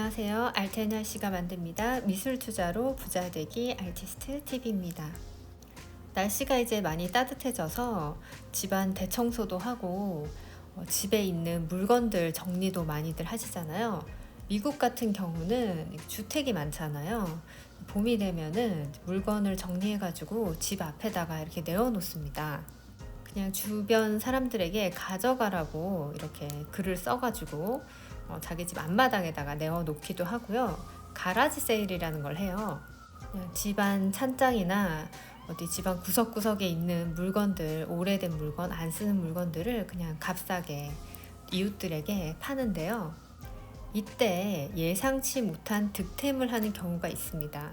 안녕하세요. 알테나 씨가 만듭니다. 미술 투자로 부자 되기 아티스트 TV입니다. 날씨가 이제 많이 따뜻해져서 집안 대청소도 하고 어, 집에 있는 물건들 정리도 많이들 하시잖아요. 미국 같은 경우는 주택이 많잖아요. 봄이 되면은 물건을 정리해가지고 집 앞에다가 이렇게 내어놓습니다. 그냥 주변 사람들에게 가져가라고 이렇게 글을 써가지고 어, 자기 집 앞마당에다가 내어놓기도 하고요. 가라지 세일이라는 걸 해요. 그냥 집안 찬장이나 어디 집안 구석구석에 있는 물건들, 오래된 물건, 안 쓰는 물건들을 그냥 값싸게 이웃들에게 파는데요. 이때 예상치 못한 득템을 하는 경우가 있습니다.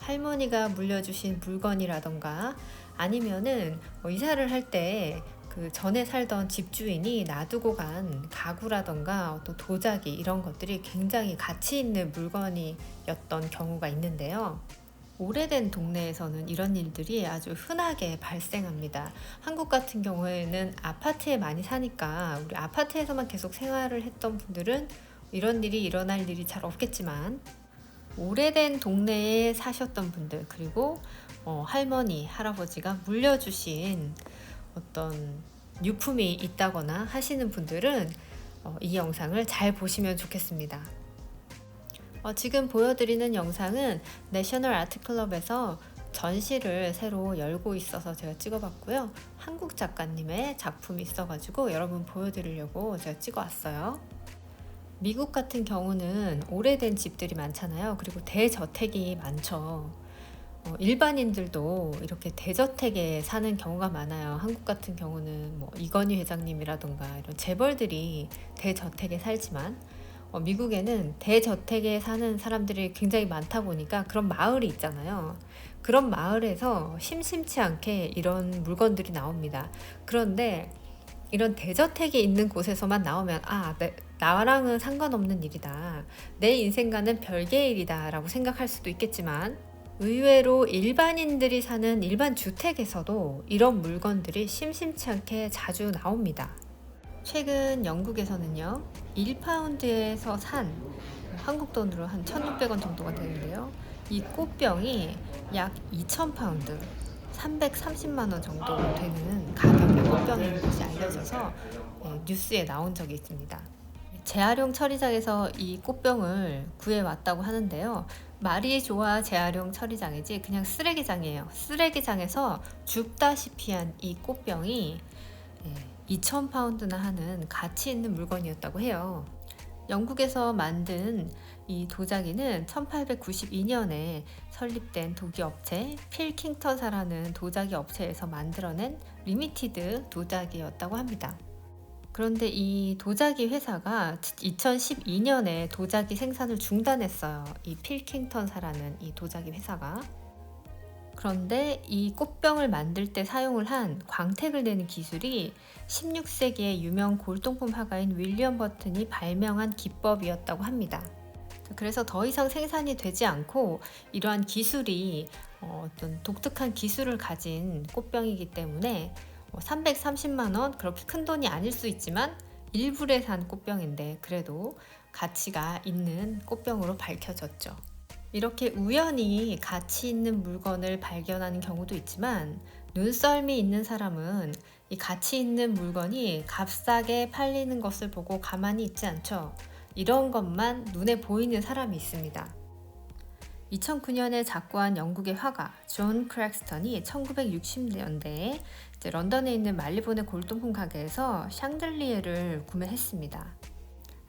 할머니가 물려주신 물건이라던가 아니면은 뭐 이사를 할 때 그 전에 살던 집주인이 놔두고 간 가구라던가 또 도자기 이런 것들이 굉장히 가치 있는 물건이었던 경우가 있는데요. 오래된 동네에서는 이런 일들이 아주 흔하게 발생합니다. 한국 같은 경우에는 아파트에 많이 사니까 우리 아파트에서만 계속 생활을 했던 분들은 이런 일이 일어날 일이 잘 없겠지만 오래된 동네에 사셨던 분들 그리고 어, 할머니 할아버지가 물려주신 어떤 유품이 있다거나 하시는 분들은 어, 이 영상을 잘 보시면 좋겠습니다. 어, 지금 보여드리는 영상은 내셔널 아트클럽에서 전시를 새로 열고 있어서 제가 찍어봤고요. 한국 작가님의 작품이 있어가지고 여러분 보여드리려고 제가 찍어왔어요. 미국 같은 경우는 오래된 집들이 많잖아요. 그리고 대저택이 많죠. 어, 일반인들도 이렇게 대저택에 사는 경우가 많아요. 한국 같은 경우는 뭐 이건희 회장님이라던가 이런 재벌들이 대저택에 살지만 어, 미국에는 대저택에 사는 사람들이 굉장히 많다 보니까 그런 마을이 있잖아요. 그런 마을에서 심심치 않게 이런 물건들이 나옵니다. 그런데 이런 대저택이 있는 곳에서만 나오면 아, 내, 나랑은 상관없는 일이다. 내 인생과는 별개의 일이다 라고 생각할 수도 있겠지만 의외로 일반인들이 사는 일반 주택에서도 이런 물건들이 심심치 않게 자주 나옵니다. 최근 영국에서는요, 1파운드에서 산 한국 돈으로 한 1,600원 정도가 되는데요. 이 꽃병이 약 2,000파운드, 330만 원 정도 되는 가격의 꽃병인 것이 알려져서 네, 뉴스에 나온 적이 있습니다. 재활용 처리장에서 이 꽃병을 구해왔다고 하는데요. 말이 좋아 재활용 처리장이지 그냥 쓰레기장이에요. 쓰레기장에서 줍다시피 한 이 꽃병이 2,000파운드나 하는 가치 있는 물건이었다고 해요. 영국에서 만든 이 도자기는 1892년에 설립된 독일 업체 필킹턴사라는 도자기 업체에서 만들어낸 리미티드 도자기였다고 합니다. 그런데 이 도자기 회사가 2012년에 도자기 생산을 중단했어요. 이 필킹턴사라는 이 도자기 회사가. 그런데 이 꽃병을 만들 때 사용을 한 광택을 내는 기술이 16세기의 유명 골동품 화가인 윌리엄 버튼이 발명한 기법이었다고 합니다. 그래서 더 이상 생산이 되지 않고 이러한 기술이 어, 어떤 독특한 기술을 가진 꽃병이기 때문에 330만 뭐원 그렇게 큰 돈이 아닐 수 있지만 일부에 산 꽃병인데 그래도 가치가 있는 꽃병으로 밝혀졌죠. 이렇게 우연히 가치 있는 물건을 발견하는 경우도 있지만 눈썰미 있는 사람은 이 가치 있는 물건이 값싸게 팔리는 것을 보고 가만히 있지 않죠. 이런 것만 눈에 보이는 사람이 있습니다. 2009년에 작고한 영국의 화가 존 크랙스턴이 1960년대에 런던에 있는 말리본의 골동품 가게에서 샹들리에를 구매했습니다.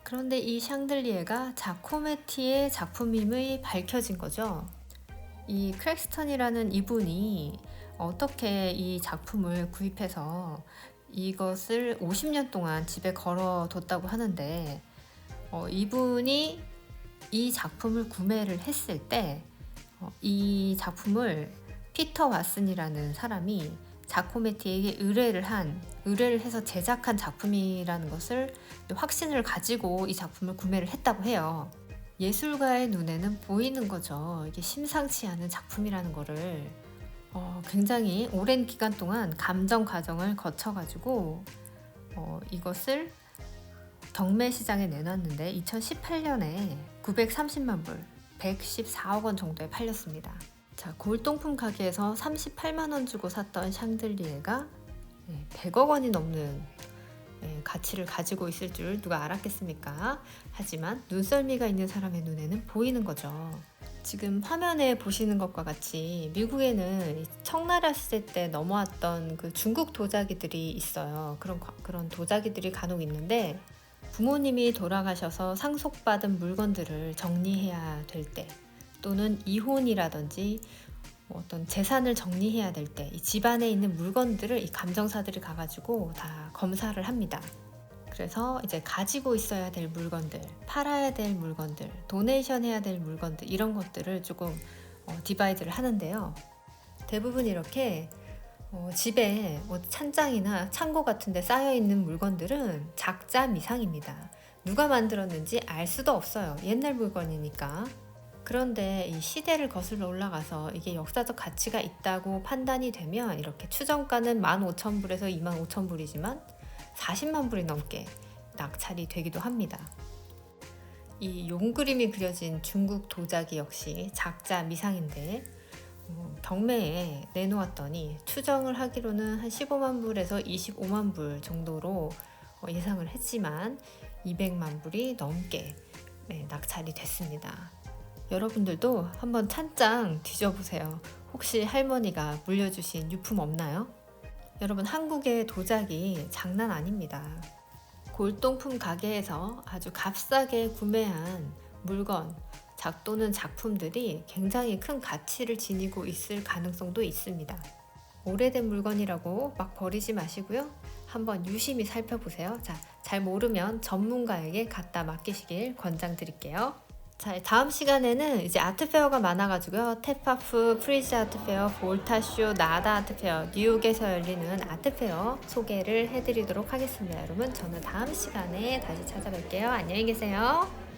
그런데 이 샹들리에가 자코메티의 작품임이 밝혀진 거죠. 이 크랙스턴이라는 이분이 어떻게 이 작품을 구입해서 이것을 50년 동안 집에 걸어뒀다고 하는데 어, 이분이 이 작품을 구매를 했을 때이 어, 작품을 피터 왓슨이라는 사람이 자코메티에게 의뢰를 한 의뢰를 해서 제작한 작품이라는 것을 확신을 가지고 이 작품을 구매를 했다고 해요. 예술가의 눈에는 보이는 거죠. 이게 심상치 않은 작품이라는 거를 어, 굉장히 오랜 기간 동안 감정 과정을 거쳐가지고 어, 이것을 경매 시장에 내놨는데 2018년에 930만 불, 114억 원 정도에 팔렸습니다. 자, 골동품 가게에서 38만 원 주고 샀던 샹들리에가 네, 100억 원이 넘는 네, 가치를 가지고 있을 줄 누가 알았겠습니까? 하지만 눈썰미가 있는 사람의 눈에는 보이는 거죠. 지금 화면에 보시는 것과 같이 미국에는 청나라 시대 때 넘어왔던 그 중국 도자기들이 있어요. 그런 과- 그런 도자기들이 간혹 있는데 부모님이 돌아가셔서 상속받은 물건들을 정리해야 될 때 또는 이혼이라든지 뭐 어떤 재산을 정리해야 될 때 이 집안에 있는 물건들을 이 감정사들이 가가지고 다 검사를 합니다. 그래서 이제 가지고 있어야 될 물건들, 팔아야 될 물건들, 도네이션 해야 될 물건들 이런 것들을 조금 어, 디바이드를 하는데요. 대부분 이렇게 어, 집에 뭐 찬장이나 창고 같은 데 쌓여 있는 물건들은 작자 미상입니다. 누가 만들었는지 알 수도 없어요. 옛날 물건이니까. 그런데 이 시대를 거슬러 올라가서 이게 역사적 가치가 있다고 판단이 되면 이렇게 추정가는 15,000불에서 25,000불이지만 40만 불이 넘게 낙찰이 되기도 합니다. 이 용그림이 그려진 중국 도자기 역시 작자 미상인데 어, 경매에 내놓았더니 추정을 하기로는 한 15만 불에서 25만 불 정도로 어, 예상을 했지만 200만 불이 넘게 네, 낙찰이 됐습니다. 여러분들도 한번 찬장 뒤져보세요. 혹시 할머니가 물려주신 유품 없나요? 여러분 한국의 도자기 장난 아닙니다. 골동품 가게에서 아주 값싸게 구매한 물건, 작 또는 작품들이 굉장히 큰 가치를 지니고 있을 가능성도 있습니다. 오래된 물건이라고 막 버리지 마시고요. 한번 유심히 살펴보세요. 자, 잘 모르면 전문가에게 갖다 맡기시길 권장드릴게요. 자, 다음 시간에는 이제 아트페어가 많아가지고요. 테파프, 프리즈 아트페어, 볼타쇼, 나다 아트페어, 뉴욕에서 열리는 아트페어 소개를 해드리도록 하겠습니다. 여러분, 저는 다음 시간에 다시 찾아뵐게요. 안녕히 계세요.